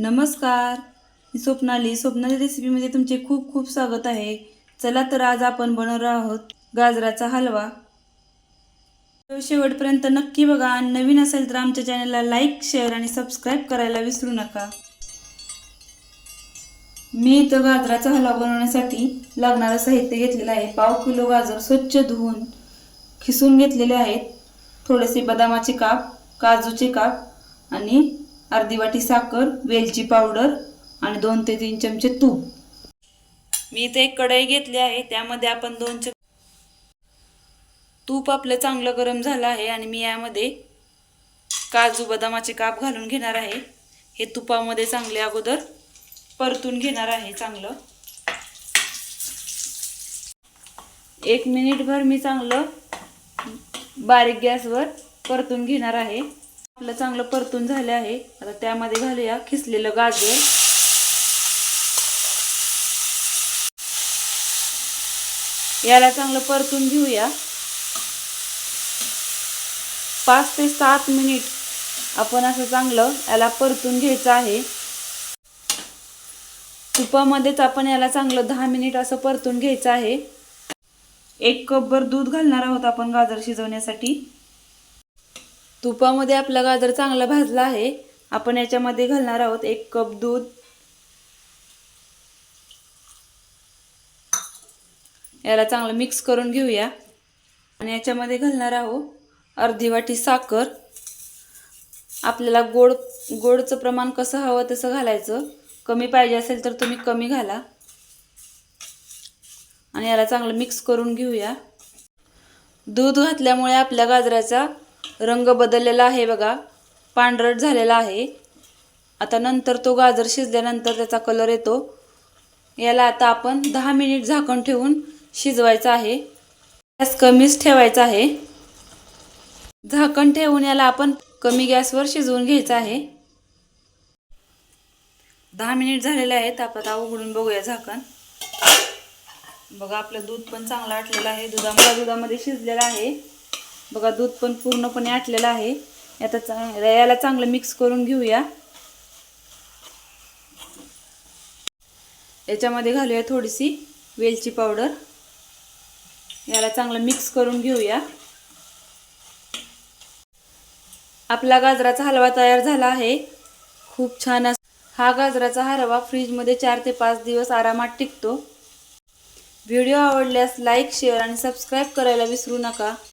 नमस्कार. मी स्वप्नाली. स्वप्नाली रेसिपीमध्ये तुमचे खूप खूप स्वागत आहे. चला तर आज आपण बनवणार आहोत गाजराचा हलवा. शेवटपर्यंत नक्की बघा आणि नवीन असेल तर आमच्या चॅनलला लाईक शेअर आणि सबस्क्राईब करायला विसरू नका. मी इथं गाजराचा हलवा बनवण्यासाठी लागणारं साहित्य घेतलेलं आहे. पाव किलो गाजर स्वच्छ धुवून खिसून घेतलेले आहेत. थोडेसे बदामाचे काप काजूचे काप आणि अर्धी वाटी साखर वेलची पावडर आणि दोन ते तीन चमचे तूप. मी इथे एक कढई घेतली आहे त्यामध्ये आपण दोन चम तूप आपलं चांगलं गरम झालं आहे आणि मी यामध्ये काजू बदामाचे काप घालून घेणार आहे. हे तुपामध्ये चांगले अगोदर परतून घेणार आहे चांगलं. एक मिनिटभर मी चांगलं बारीक गॅसवर परतून घेणार आहे. आपलं चांगलं परतून झाले आहे. आता त्यामध्ये घालूया खिसलेलं गाजर. याला चांगलं परतून घेऊया. पाच ते सात मिनिट आपण असं चांगलं याला परतून घ्यायचं आहे. तुपामध्येच आपण याला चांगलं दहा मिनिट असं परतून घ्यायचं आहे. एक कपभर दूध घालणार आहोत आपण गाजर शिजवण्यासाठी. तुपामध्ये आपला गाजर चांगला भाजला आहे. आपण याच्यामध्ये घालणार आहोत एक कप दूध. याला चांगलं मिक्स करून घेऊया. आणि याच्यामध्ये घालणार आहोत अर्धी वाटी साखर. आपल्याला गोड गोडचं प्रमाण कसं हवं तसं घालायचं. कमी पाहिजे असेल तर तुम्ही कमी घाला. आणि याला चांगलं मिक्स करून घेऊया. दूध घातल्यामुळे आपल्या गाजराचा रंग बदललेला आहे बघा. पांढरट झालेला आहे. आता नंतर तो गाजर शिजल्यानंतर त्याचा कलर येतो. याला आता आपण दहा मिनिट झाकण ठेवून शिजवायचं आहे. गॅस कमीच ठेवायचा आहे. झाकण ठेवून याला आपण कमी गॅसवर शिजवून घ्यायचं आहे. दहा मिनिट झालेले आहेत. आपण आता उघडून बघूया झाकण. बघा आपलं दूध पण चांगलं आटलेलं आहे. दुधामुळे दुधामध्ये शिजलेलं आहे. बघा दूध पण पूर्णपणे आटलेलं आहे. आता चा याला चांगलं मिक्स करून घेऊया. याच्यामध्ये घालूया थोडीशी वेलची पावडर याला चांगलं मिक्स करून घेऊया. आपला गाजराचा हलवा तयार झाला आहे. खूप छान अस हा गाजराचा हलवा फ्रीजमध्ये चार ते पाच दिवस आरामात टिकतो. व्हिडिओ आवडल्यास लाईक शेअर आणि सबस्क्राईब करायला विसरू नका.